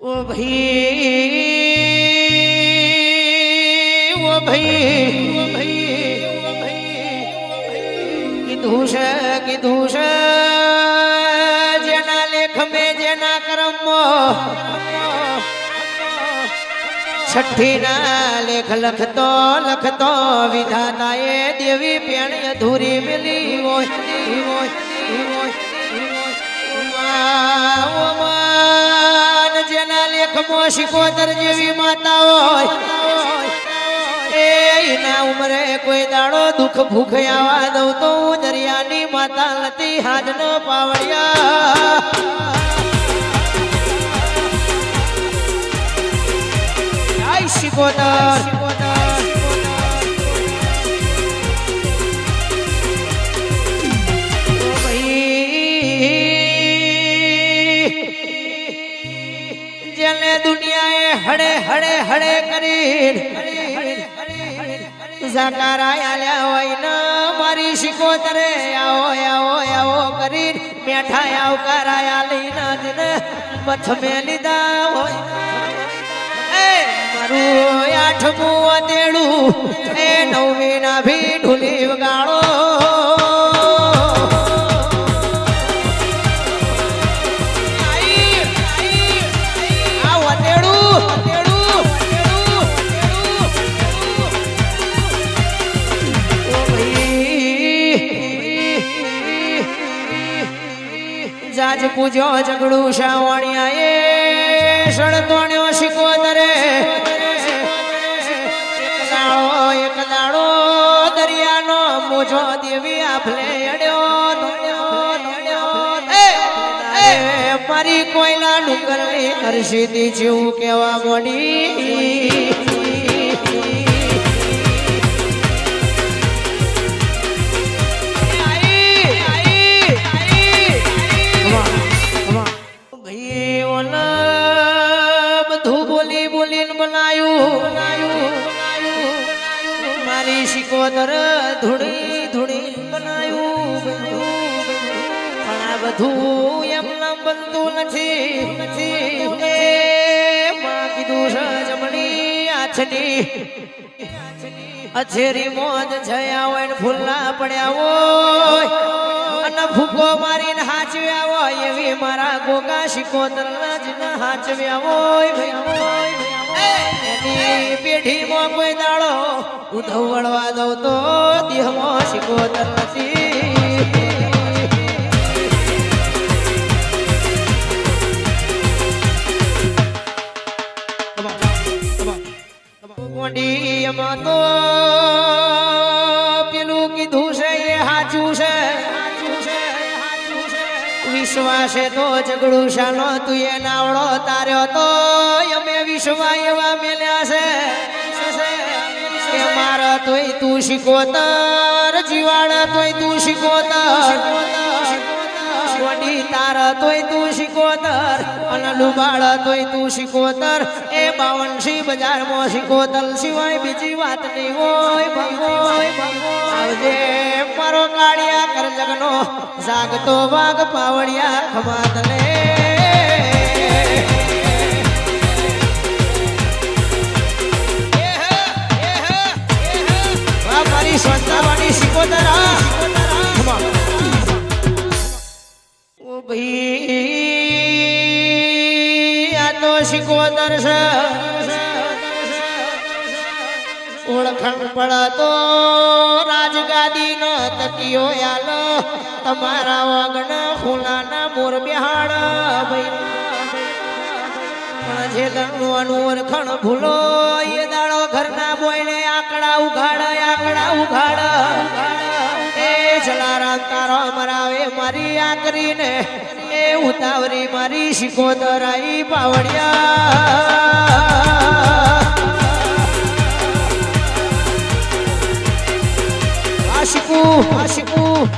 ઓ ભાઈ ઓ ભાઈ ઓ ભાઈ ઓ ભાઈ કીધું છે કીધું છે જેના લેખ મેં જેના કર્મમાં છઠ્ઠી ના લેખ લખતો લખતો વિધાતા એ દેવી પેણ અધૂરી મિલી હોય હોય હોય લેખમાં શિકોતર જેવી માતા હોય. એના ઉમરે કોઈ દાડો દુઃખ ભૂખ આવા દઉં તો હું દરિયાની માતા લતી હાજનો પાવડિયા શિકોતર શિકોતર હડે હળે હડે કરી જાકારા આલ્યા હોય ન, મારી શિકોતરે આવો આવો આવો કરી મેઠા આવકારા આલીને જને મથ મે લીધા હોય. એ મારું આઠમું અતેડું એ નવમી ના ભી ઢુલી વગાડો. પૂજો ઝઘડું શાવણિયા એ સળતોણ્યો શિકોતરે એક દાડો એક દાડો દરિયાનો મૂજો દેવી આફલે અડ્યો મારી કોઈના ડુંગરની દી જેવું કેવા મોડી. શિકોતર ધૂળી ધૂળી બનાયું આ બધું એમ નામ બનતું નથી નથી માં કીધું છે જમણી મોજ છયા હોય ને પડ્યા હોય અને ફૂકો મારીને હાચવ્યા હોય એવી મારા ગોગા શિકોતરના જ હાચવ્યા હોય ભાઈ એની પેઢીમાં કોઈ દાડો ઉધવણવા દઉં તો દેહમાં શીખો તરસી ગોંડીયમાં તો પેલું કીધું છે, એ હાચું છે. વિશ્વાસે તો ઝઘડું શાનો તું એ નાવડો તાર્યો તો અમે વિશ્વા એવા મેલ્યા છે મારા તોય તું શીખોતર જીવાડા તોય તું શીખોતર ગોડી તારા તોય તું શીખોતર અને લુબાડા તોય તું શીખોતર એ બાવનસી બજારમાં શીખોતર સિવાય બીજી વાત નહીં હોય ભગોય આવજે, મારો કાળિયા કર જગનો જાગતો વાઘ પાવડિયા ખમાત ઓળખણ પડતો રાજગાદી ન તકિયો યાલ. તમારા વાગણ ફૂલાના મોર બિહાડ પણ જે દણવાનું ઓળખણ ભૂલો, એ દાડો ઘરના બોયને આકડા ઉઘાડ આકડા ઉઘાડ. એ જલારામ તારો મરાવે મારી આકરીને, એ ઉતાવરી મારી શિકોતરાઈ પાવડિયા. આશિકુ આશિકુ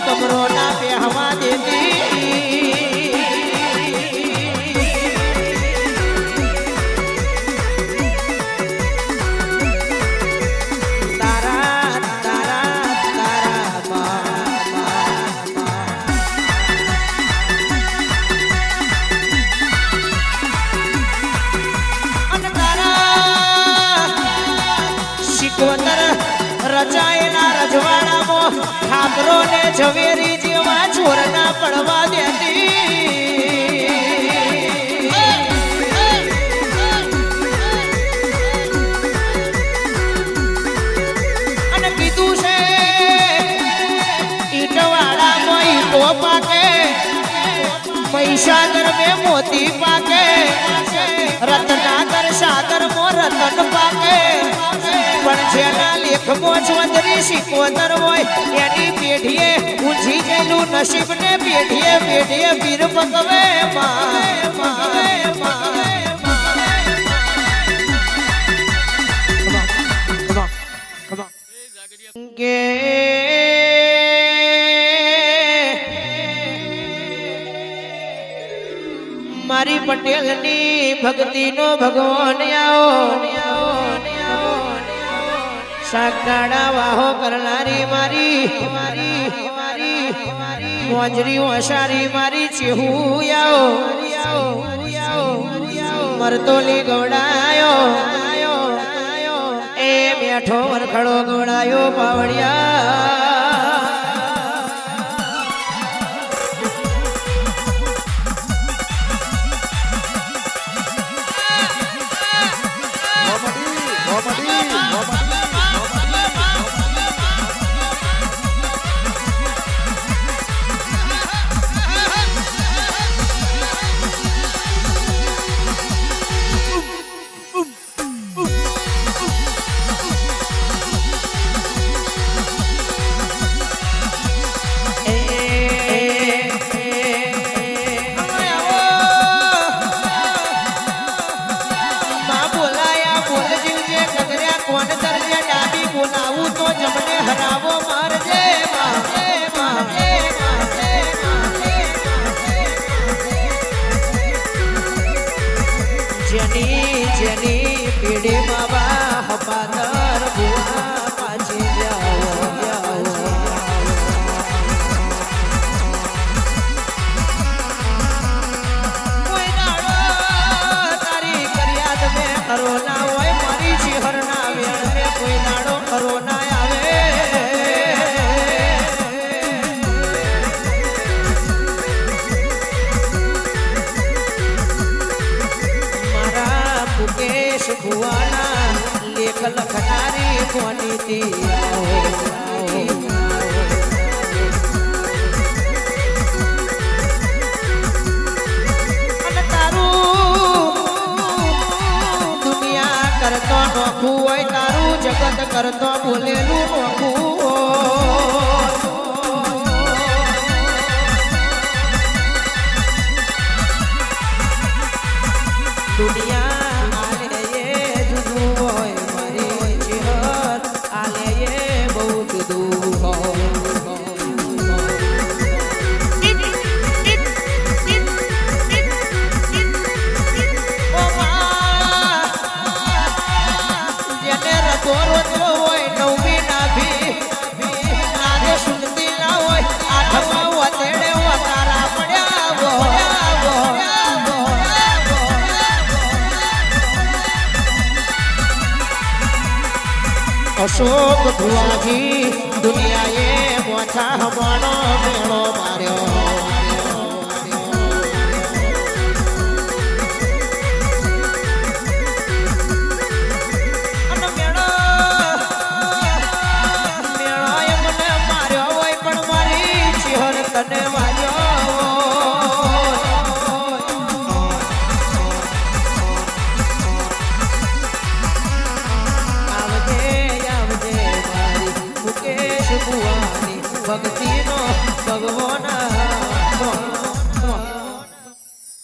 બમરો ના પહેવા દેતી. ઠાકરો ને ઝવેરી જેવા ચોરના પડવા દેતી. અને કીધું છે ઈટવાળા કોઈ તો પાકે, પૈસા મેં મોતી પાકે. રત્નાકર સાગર મો રતન પાકે. પણ જેના લેખમાં ચોંદરી શીખવતર હોય એની પેઢીએ ઊંચી ગયેલું નસીબ ને પેઢીએ પેઢીએ વીર on. કે મારી પટેલની ભક્તિનો ભગવાન આવો. સાકાડા વાહો કરનારી મારી મારી મારી મોજરી ઓસારી મારી ચેહુ આવો. મરતોલી ગવડાયો એ બેઠો વરખડો ગવડાયો પાવડિયા જેની જેની પીડી બાબા હપાદર બુઆ પાછી જાઓ હોય, મારી ચિહર વેણ મેં કોઈ દાડો ખરો નોખું હોય તારું જગત કરતો બોલેલું નોખું. દુનિયા અશોક ભુવાજી દુનિયાએ મોછા હમણો મેળો માર્યો. અને